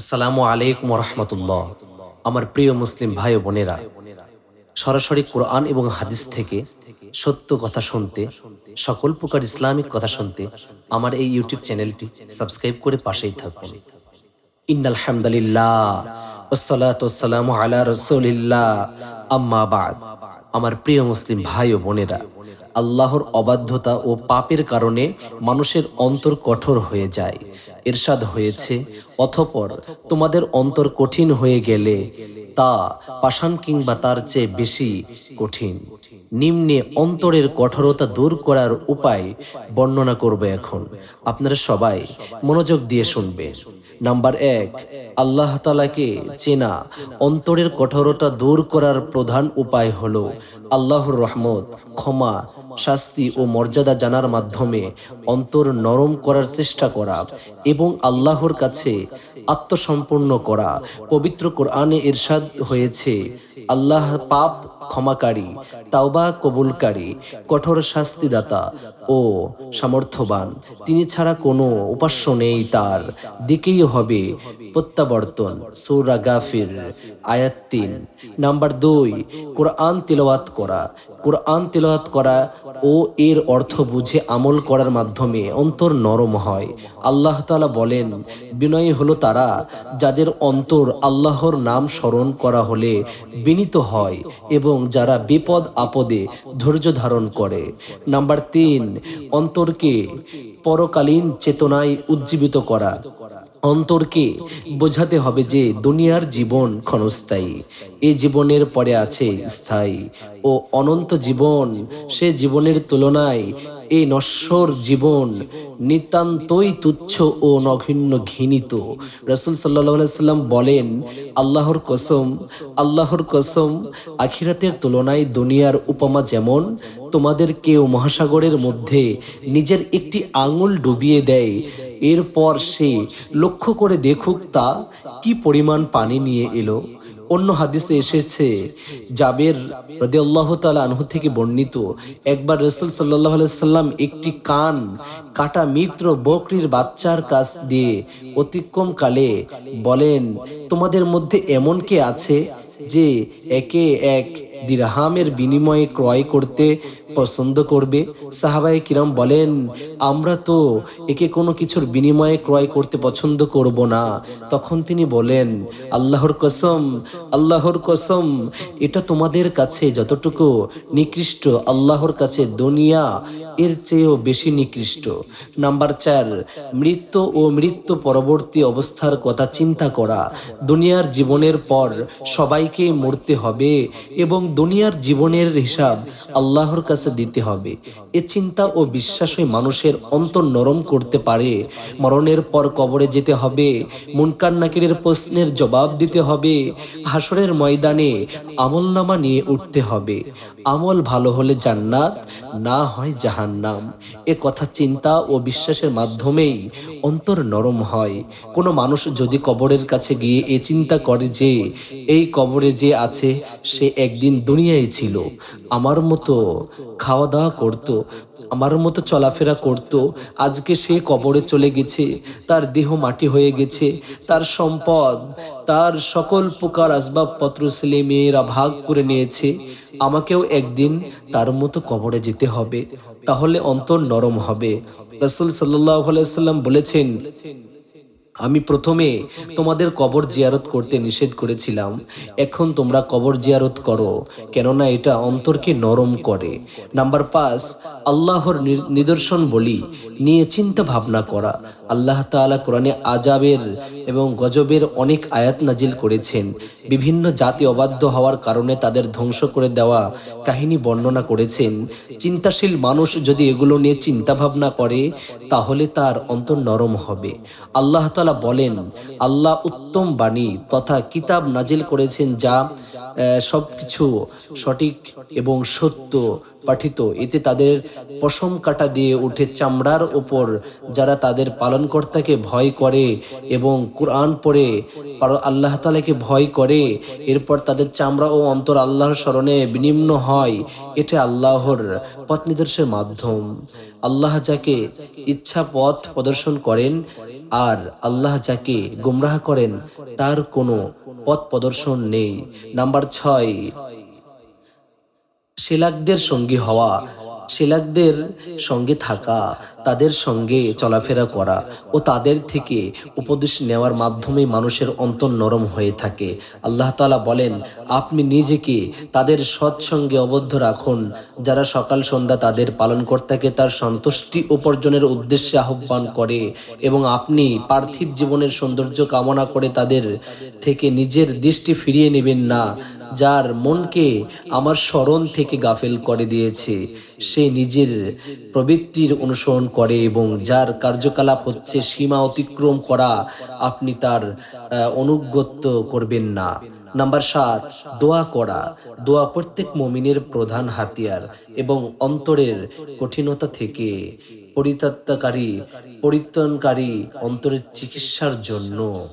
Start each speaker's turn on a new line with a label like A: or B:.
A: আসসালামু আলাইকুম রহমতুল্লাহ আমার প্রিয় মুসলিম ভাই বোনেরা, সরাসরি কোরআন এবং হাদিস থেকে সত্য কথা শুনতে, সকল প্রকার ইসলামিক কথা শুনতে আমার এই ইউটিউব চ্যানেলটি সাবস্ক্রাইব করে পাশেই থাকুন। ইন্নাল হামদালিল্লাহ ওয়াসসালামু আলা রাসূলিল্লাহ, আম্মা বাদ। আমার প্রিয় মুসলিম ভাই ও বোনেরা, আল্লাহর অবাধ্যতা ও পাপের কারণে মানুষের অন্তর কঠোর হয়ে যায়। এরশাদ হয়েছে, অথপর তোমাদের অন্তর কঠিন হয়ে গেলে তা পাষাণ কিংবা তার চেয়ে বেশি কঠিন। নিম্নে অন্তরের কঠোরতা দূর করার উপায় বর্ণনা করবে এখন। আপনারা সবাই মনোযোগ দিয়ে শুনবে নাম্বার এক আল্লাহ তালাকে চেনা অন্তরের কঠোরতা দূর করার প্রধান উপায় হলো আল্লাহর রহমত ক্ষমা শাস্তি ও মর্যাদা জানার মাধ্যমে অন্তর নরম করার চেষ্টা করা এবং আল্লাহর কাছে আত্মসম্পন্ন করা। পবিত্র কোরআনে ইরশাদ হয়েছে, আল্লাহ পাপ ক্ষমাকারী, তাওবা কবুলকারী, কঠোর শাস্তিদাতা ও সামর্থ্যবান। তিনি ছাড়া কোনো উপাস্য নেই তার। দিকেই হবে প্রত্যাবর্তন। সৌরা গাফির, আয়াত তিন। নাম্বার দুই, কোরআন তিলওয়াত করা। কোরআন তিলওয়াত করা ও এর অর্থ বুঝে আমল করার মাধ্যমে অন্তর নরম হয়। আল্লাহ তালা বলেন, বিনয়ী হলো তারা যাদের অন্তর আল্লাহর নাম স্মরণ করা হলে বিনীত হয় এবং যারা বিপদ আপদে ধৈর্য ধারণ করে। নাম্বার তিন, অন্তরকে পরকালীন চেতনায় উজ্জীবিত করা। অন্তরকে বোঝাতে হবে যে দুনিয়ার জীবন ক্ষণস্থায়ী। এ জীবনের পরে আছে স্থায়ী ও অনন্ত জীবন। সে জীবনের তুলনায় এই নশ্বর জীবন নিতান্তই তুচ্ছ ও নঘিন্ন ঘৃণিত। রসুল সাল্লাম বলেন, আল্লাহর কসম আল্লাহর কসম, আখিরাতের তুলনায় দুনিয়ার উপমা যেমন তোমাদের কেউ মহাসাগরের মধ্যে নিজের একটি আঙুল ডুবিয়ে দেয়, এরপর সে লক্ষ্য করে দেখুক তা কি পরিমাণ পানি নিয়ে এলো। অন্য হাদিসে এসেছে, জাবের রদিয়াল্লাহ তালা আনহু থেকে বর্ণিত, একবার রসুল সাল্লাহ সাল্লাম একটি কান কাটা মিত্র বকরির বাচ্চার কাছ দিয়ে অতিক্রম কালে বলেন, তোমাদের মধ্যে এমন কে আছে যে একে এক দিরহামের বিনিময়ে ক্রয় করতে পছন্দ করবে। সাহাবাই কিরাম বলেন, আমরা তো একে কোনো কিছুর বিনিময়ে ক্রয় করতে পছন্দ করব না। তখন তিনি বলেন, আল্লাহর কসম আল্লাহর কসম, এটা তোমাদের কাছে যতটুকু নিকৃষ্ট, আল্লাহর কাছে দুনিয়া এর চেয়েও বেশি নিকৃষ্ট। নাম্বার চার, মৃত্যু ও মৃত্যু পরবর্তী অবস্থার কথা চিন্তা করা। দুনিয়ার জীবনের পর সবাইকে মরতে হবে এবং দুনিয়ার জীবনের হিসাব আল্লাহর কাছে দিতে হবে। এ চিন্তা ও বিশ্বাসই মানুষের অন্তর নরম করতে পারে। মরণের পর কবরে যেতে হবে, মুনকার নাকিরের প্রশ্নের জবাব দিতে হবে হাসরের ময়দানে আমলনামা নিয়ে উঠতে হবে। আমল ভালো হলে জান্নাত, না হয় জাহান্নাম। এ কথা চিন্তা ও বিশ্বাসের মাধ্যমেই অন্তর নরম হয়। কোনো মানুষ যদি কবরের কাছে গিয়ে এ চিন্তা করে যে, এই কবরে যে আছে, সে একদিন দুনিয়ায় ছিল। আমার মতো খাওয়া দাওয়া করতো, আমার মতো চলাফেরা করত। আজকে সে কবরে চলে গেছে, তার দেহ মাটি হয়ে গেছে, তার সম্পদ, তার সকল প্রকার আসবাবপত্র ছেলে মেয়েরা ভাগ করে নিয়েছে। আমাকেও একদিন তার মতো কবরে যেতে হবে, তাহলে অন্তর নরম হবে। রসুল সাল্লাহ সাল্লাম বলেছেন আমি প্রথমে তোমাদের কবর জিয়ারত করতে নিষেধ করেছিলাম। এখন তোমরা কবর জিয়ারত করো, কেননা এটা অন্তরকে নরম করে। নাম্বার পাঁচ, আল্লাহর নিদর্শন বলি, নিয়ে চিন্তা ভাবনা করা। আল্লাহ তালা কোরআনে আজাবের এবং গজবের অনেক আয়াত নাজিল করেছেন। বিভিন্ন জাতি অবাধ্য হওয়ার কারণে তাদের ধ্বংস করে দেওয়া কাহিনী বর্ণনা করেছেন। চিন্তাশীল মানুষ যদি এগুলো নিয়ে চিন্তা ভাবনা করে, তাহলে তার অন্তর নরম হবে। আল্লাহ তালা বলেন আল্লাহ উত্তম বাণী তথা কিতাব নাজিল করেছেন যা সবকিছু সঠিক এবং সত্য পাঠিত। এতে তাদের পশম কাটা দিয়ে উঠে চামড়ার ওপর, যারা তাদের পালনকর্তাকে ভয় করে এবং কোরআন পড়ে আল্লাহ তালাকে ভয় করে। এরপর তাদের চামড়া ও অন্তর আল্লাহর স্মরণে বিনিম্ন হয়। এটা আল্লাহর পথ নিদর্শের মাধ্যম। আল্লাহ যাকে ইচ্ছা পথ প্রদর্শন করেন আর আল্লাহ যাকে গুমরাহ করেন, তার কোনো পথ প্রদর্শন নেই। নাম্বার ছয় শিলাকদের সঙ্গী হওয়া, শিলাকদের সঙ্গে থাকা, তাদের সঙ্গে চলাফেরা করা ও তাদের থেকে উপদেশ নেওয়ার মাধ্যমে মানুষের অন্তর নরম হয়ে থাকে। আল্লাহ তালা বলেন, আপনি নিজেকে তাদের সৎসঙ্গে অবদ্ধ রাখুন। যারা সকাল সন্ধ্যা তাদের পালনকর্তাকে তার সন্তুষ্টি উপার্জনের উদ্দেশ্যে আহ্বান করে এবং আপনি পার্থিব জীবনের সৌন্দর্য কামনা করে তাদের থেকে নিজের দৃষ্টি ফিরিয়ে নেবেন না যার মনকে আমার স্মরণ থেকে গাফেল করে দিয়েছে। সে নিজের প্রবৃত্তির অনুসরণ করে এবং যার কার্যকলাপ হচ্ছে সীমা অতিক্রম করা, আপনি তার অনুগত্য করবেন না। নাম্বার সাত, দোয়া করা। দোয়া প্রত্যেক মমিনের প্রধান হাতিয়ার এবং অন্তরের কঠিনতা থেকে পরিত্যাগকারী পরিত্রাণকারী অন্তরের চিকিৎসার জন্য।